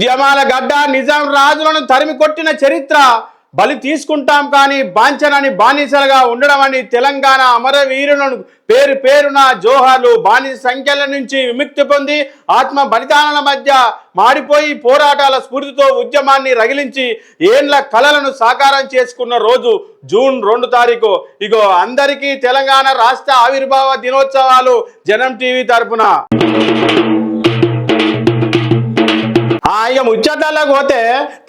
ఉద్యమాల గడ్డ నిజాం రాజులను తరిమి కొట్టిన చరిత్ర బలి తీసుకుంటాం కానీ బాంచనని బానిసలుగా ఉండడం అని తెలంగాణ అమరవీరులను పేరు పేరున జోహార్లు బానిస సంఖ్యల నుంచి విముక్తి పొంది ఆత్మ బలిదానాల మధ్య మాడిపోయి పోరాటాల స్ఫూర్తితో ఉద్యమాన్ని రగిలించి ఏండ్ల కళలను సాకారం చేసుకున్న రోజు జూన్ రెండు తారీఖు. ఇగో అందరికీ తెలంగాణ రాష్ట్ర ఆవిర్భావ దినోత్సవాలు జనం టీవీ తరపున. ఇక ముచ్చట్లకు పోతే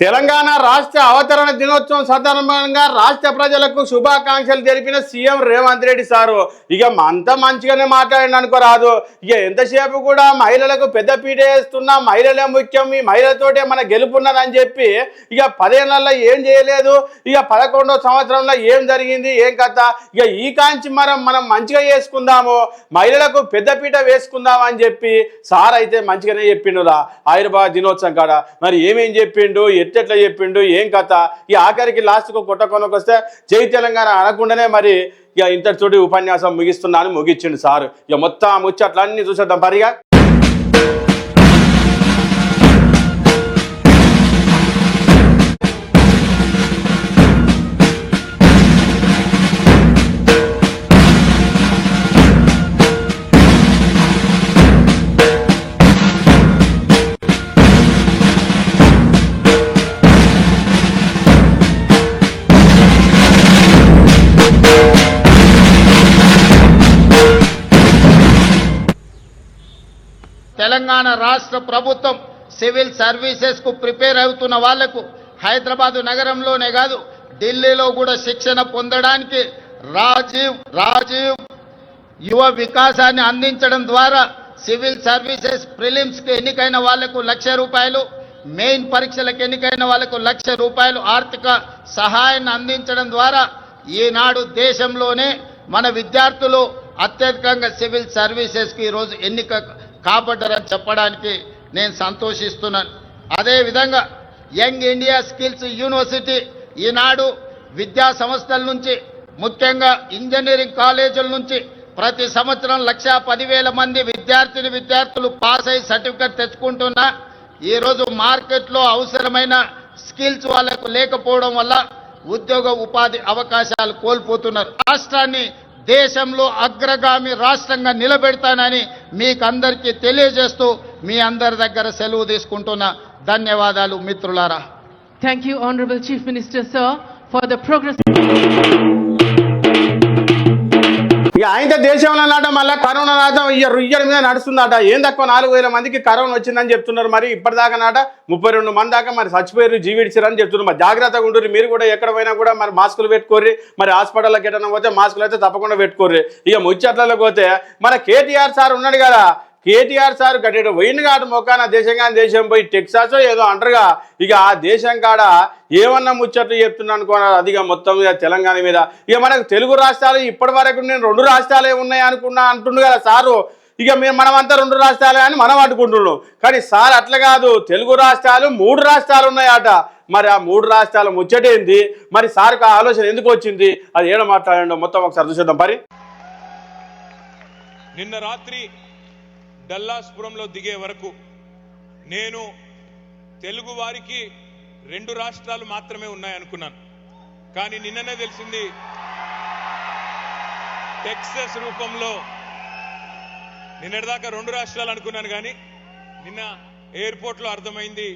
తెలంగాణ రాష్ట్ర అవతరణ దినోత్సవం సందర్భంగా రాష్ట్ర ప్రజలకు శుభాకాంక్షలు తెలిపిన సీఎం రేవంత్ రెడ్డి సారు. ఇక అంత మంచిగానే మాట్లాడిన అనుకోరాదు. ఇక ఎంతసేపు కూడా మహిళలకు పెద్ద పీట వేస్తున్నా మహిళలే ముఖ్యం ఈ మహిళతోటే మన గెలుపున్నదని చెప్పి ఇక పదేళ్ళలో ఏం చేయలేదు. ఇక పదకొండో సంవత్సరంలో ఏం జరిగింది ఏం కథ? ఇక ఈ కాంచి మనం మనం మంచిగా చేసుకుందాము మహిళలకు పెద్దపీట వేసుకుందాం అని చెప్పి సార్ అయితే మంచిగానే చెప్పిండురా. ఆయుర్వేద దినోత్సవం కాడ? మరి ఏమేం చెప్పిండు? ఎట్టెట్లా చెప్పిండు? ఏం కథ? ఈ ఆఖరికి లాస్ట్కు కొట్ట కొనకు వస్తే జై తెలంగాణ అనకుండానే మరి ఇక ఇంతటితోటి ఉపన్యాసం ముగిస్తున్నాను ముగించిండు సార్. ఇక మొత్తం ముచ్చట్లన్నీ చూసేద్దాం పరిగా. తెలంగాణ రాష్ట్ర ప్రభుత్వం సివిల్ సర్వీసెస్కు ప్రిపేర్ అవుతున్న వాళ్ళకు హైదరాబాదు నగరంలోనే కాదు ఢిల్లీలో కూడా శిక్షణ పొందడానికి రాజీవ్ రాజీవ్ యువ వికాసాన్ని అందించడం ద్వారా సివిల్ సర్వీసెస్ ప్రిలిమ్స్కి ఎన్నికైన వాళ్ళకు లక్ష రూపాయలు మెయిన్ పరీక్షలకు ఎన్నికైన వాళ్ళకు లక్ష రూపాయలు ఆర్థిక సహాయాన్ని అందించడం ద్వారా ఈనాడు దేశంలోనే మన విద్యార్థులు అత్యధికంగా సివిల్ సర్వీసెస్కి ఈరోజు ఎన్నిక కాబడ్డారని చెప్పడానికి నేను సంతోషిస్తున్నాను. అదేవిధంగా young India skills university Eenadu విద్యా సంస్థల నుంచి ముఖ్యంగా ఇంజనీరింగ్ కాలేజీల నుంచి ప్రతి సంవత్సరం లక్ష పదివేల మంది విద్యార్థిని విద్యార్థులు పాస్ అయ్యి సర్టిఫికెట్ తెచ్చుకుంటున్నా ఈరోజు మార్కెట్లో అవసరమైన స్కిల్స్ వాళ్ళకు లేకపోవడం వల్ల ఉద్యోగ ఉపాధి అవకాశాలు కోల్పోతున్నారు. రాష్ట్రాన్ని దేశంలో అగ్రగామి రాష్ట్రంగా నిలబెడతానని మీకందరికీ తెలియజేస్తూ మీ అందరి దగ్గర సెలవు తీసుకుంటున్నా ధన్యవాదాలు మిత్రులారా. Thank you honourable chief minister sir for the progress ఇక ఆయన దేశంలో నాట మళ్ళీ కరోనా నాట రుయ్యల మీద నడుస్తుందట. ఏం తక్కువ నాలుగు వేల మందికి కరోనా వచ్చిందని చెప్తున్నారు మరి. ఇప్పటిదాకా నాట ముప్పై రెండు మంది దాకా మరి చచ్చిపోయారు జీవిడిచారని చెప్తున్నారు. మరి జాగ్రత్తగా ఉండరు మీరు కూడా ఎక్కడ పోయినా కూడా మరి మాస్కులు పెట్టుకోర్రి. మరి హాస్పిటల్లోకి ఎటన్నా పోతే మాస్కులు అయితే తప్పకుండా పెట్టుకోర్రి. ఇక ముచ్చట్లలో పోతే మన కేటీఆర్ సార్ ఉన్నాడు కదా కేటీఆర్ సార్ గట్టేట వైన్ కాదు మొక్కాన దేశంగా దేశం పోయి టెక్సాస్ ఏదో అంటారుగా. ఇక ఆ దేశం కాడ ఏమన్నా ముచ్చట్లు చెప్తున్నాను అనుకున్నారు అదిగా మొత్తం మీద తెలంగాణ మీద. ఇక మనకు తెలుగు రాష్ట్రాలు ఇప్పటి వరకు నేను రెండు రాష్ట్రాలే ఉన్నాయి అనుకున్నా అంటుండు కదా సారు. ఇక మేము మనమంతా రెండు రాష్ట్రాలే అని మనం అనుకుంటున్నాం. కానీ సార్ అట్లా కాదు. తెలుగు రాష్ట్రాలు మూడు రాష్ట్రాలు ఉన్నాయట. మరి ఆ మూడు రాష్ట్రాల ముచ్చటేంది మరి సార్కు ఆ ఆలోచన ఎందుకు వచ్చింది? అది ఏడ మాట్లాడండి మొత్తం ఒకసారి చూసేద్దాం. పరి. నిన్న రాత్రి డల్లాస్పురంలో దిగే వరకు నేను తెలుగు వారికి రెండు రాష్ట్రాలు మాత్రమే ఉన్నాయనుకున్నాను. కానీ నిన్ననే తెలిసింది టెక్సస్ రూపంలో నిన్నటిదాకా రెండు రాష్ట్రాలు అనుకున్నాను కానీ నిన్న ఎయిర్పోర్ట్లో అర్థమైంది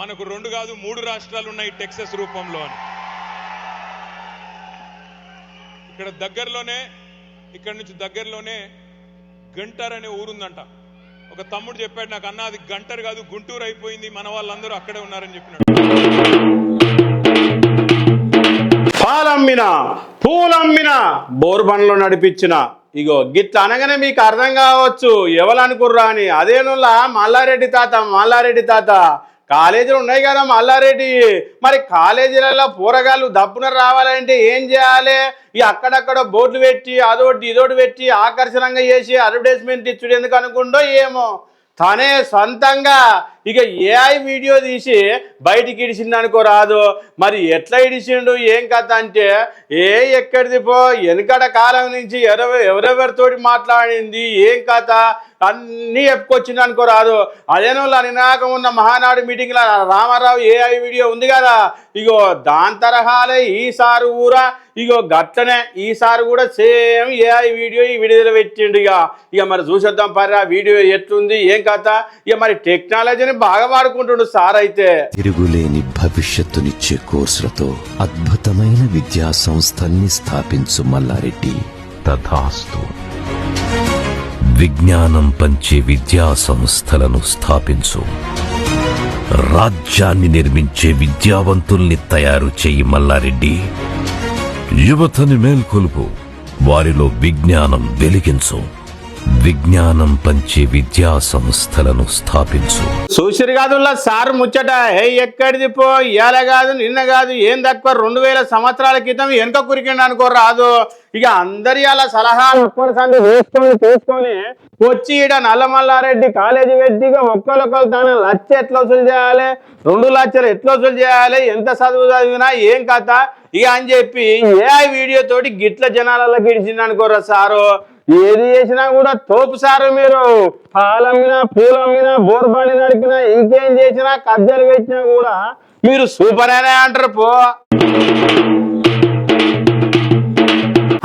మనకు రెండు కాదు మూడు రాష్ట్రాలు ఉన్నాయి టెక్సస్ రూపంలో అని. ఇక్కడ దగ్గరలోనే ఇక్కడ నుంచి దగ్గరలోనే గంటర్ అనే ఊరుందంట. ఒక తమ్ముడు చెప్పాడు నాకు అన్న అది గంటరు కాదు గుంటూరు అయిపోయింది మన వాళ్ళందరూ అక్కడే ఉన్నారని చెప్పినాడు. పాలమ్మిన పూలమ్మిన బోర్బండ్లో నడిపించిన. ఇగో గిట్ల అనగానే మీకు అర్థం కావచ్చు ఎవరనుకుర్రా అని. అదేనుల్లా మల్లారెడ్డి తాత మల్లారెడ్డి తాత. కాలేజీలు ఉన్నాయి కదా మల్లారెడ్డి. మరి కాలేజీలలో పోరగాళ్ళు దప్పున రావాలంటే ఏం చేయాలి? ఈ అక్కడక్కడ బోర్డులు పెట్టి అదోటి ఇదోటి పెట్టి ఆకర్షణంగా చేసి అడ్వర్టైజ్మెంట్ ఇచ్చుడు ఎందుకు అనుకుండో ఏమో. తనే సొంతంగా ఇక ఏఐ వీడియో తీసి బయటికి ఇడిచింది అనుకో రాదు. మరి ఎట్లా ఇడిచిండు? ఏం కథ అంటే ఏ ఎక్కడిది పో వెనకడ కాలం నుంచి ఎవరెవ ఎవరెవరితోటి మాట్లాడింది? ఏం కథ? అన్నీ చెప్పుకొచ్చింది అనుకో రాదు. అదేనో నినాకం ఉన్న మహానాడు మీటింగ్లో రామారావు ఏఐ వీడియో ఉంది కదా. ఇగో దాని తరహాలే ఈసారి ఊరా? ఇగో గట్లనే ఈసారి కూడా సేమ్ ఏఐ వీడియో ఈ విడుదల పెట్టిండు ఇక ఇక మరి చూసేద్దాం పర్రా వీడియో ఎట్లుంది? ఏం కథ? ఇక మరి టెక్నాలజీని బాగా వాడుకుంటుండు సార్ అయితే. తిరుగులేని భవిష్యత్తునిచ్చే కోర్సులతో అద్భుతమైన విద్యా సంస్థల్ని స్థాపించు మల్లారెడ్డి. తథాస్తు. విజ్ఞానం పంచే విద్యా సంస్థలను స్థాపించు. రాజ్యాన్ని నిర్మించే విద్యావంతుల్ని తయారు చేయి మల్లారెడ్డి. యువతని మేల్కొలుపు. వారిలో విజ్ఞానం వెలిగించు. విజ్ఞానం పంచే విద్యా సంస్థలను స్థాపించు. చూసిరు కాదుల్లా సార్ ముచ్చట ఏ ఎక్కడిది పో? ఇవాళ కాదు నిన్న కాదు ఏం తక్కువ? రెండు వేల సంవత్సరాల క్రితం వెనుక కురికిండి అనుకో రాదు. ఇక అందరి అలా సలహాలు ఒక్కరి వేసుకొని తీసుకొని వచ్చి ఈడ నల్లమల్లారెడ్డి కాలేజీ పెద్దిగా ఒక్కరొక్కరు తన లచ్చ ఎట్లా వసూలు చేయాలి? రెండు లక్షలు ఎట్లా వసూలు చేయాలి? ఎంత చదువు చదివినా ఏం కథ? ఇక అని చెప్పి ఏఐ వీడియో తోటి గిట్ల జనాలలో గిడిచింది అనుకోరా సారు. ఏది చేసినా కూడా తోపు సారు మీరు. పాలమ్మినా పూలమ్మినా బోర్బండి నడిపినా ఇంకేం చేసినా కజ్జలు పెట్టినా కూడా మీరు సూపర్ అనే అంటారు పో.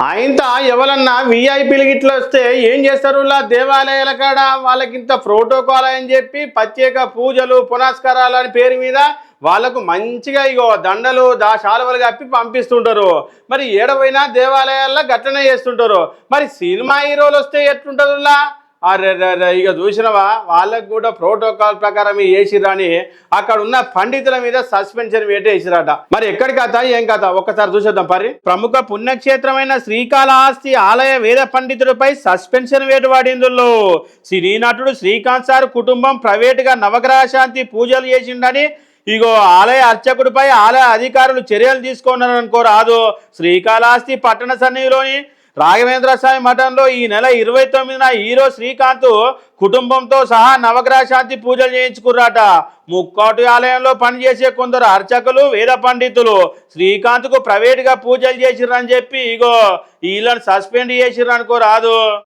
ఆయనత ఎవరన్నా వీఐపీలు గిట్ల వస్తే ఏం చేస్తారు? ఇలా దేవాలయాల కాడ వాళ్ళకింత ప్రోటోకాల్ అని చెప్పి ప్రత్యేక పూజలు పునస్కారాలు అని పేరు మీద వాళ్ళకు మంచిగా ఇగో దండలు దా శాలువలు కప్పి పంపిస్తుంటారు. మరి ఏడవైనా దేవాలయాల్లో గట్లనే చేస్తుంటారు. మరి సినిమా హీరోలు వస్తే ఎట్లుంటారులా ఇక చూసినవా? వాళ్ళకు కూడా ప్రోటోకాల్ ప్రకారం వేసిరని అక్కడ ఉన్న పండితుల మీద సస్పెన్షన్ వేటేసిరట మరి ఎక్కడి కథ ఏం కథ? ఒక్కసారి చూసేద్దాం పరి ప్రముఖ పుణ్యక్షేత్రమైన శ్రీకాళహస్తి ఆలయ వేద పండితుడిపై సస్పెన్షన్ వేటు పడిందులో సినీ నటుడు శ్రీకాంత్ సార్ కుటుంబం ప్రైవేటుగా నవగ్రహ శాంతి పూజలు చేసిండని ఇగో ఆలయ అర్చకుడిపై ఆలయ అధికారులు చర్యలు తీసుకున్నారనుకో రాదు శ్రీకాళహస్తి పట్టణ సన్నిధిలోని రాఘవేంద్ర స్వామి మఠంలో ఈ నెల ఇరవై తొమ్మిదిన హీరో శ్రీకాంత్ కుటుంబంతో సహా నవగ్రహ శాంతి పూజలు చేయించుకుర్రాట. ముక్కోటి ఆలయంలో పనిచేసే కొందరు అర్చకులు వేద పండితులు శ్రీకాంత్కు ప్రైవేట్గా పూజలు చేసిర్రని చెప్పి ఇగో వీళ్ళని సస్పెండ్ చేసిర్రు అనుకో రాదు.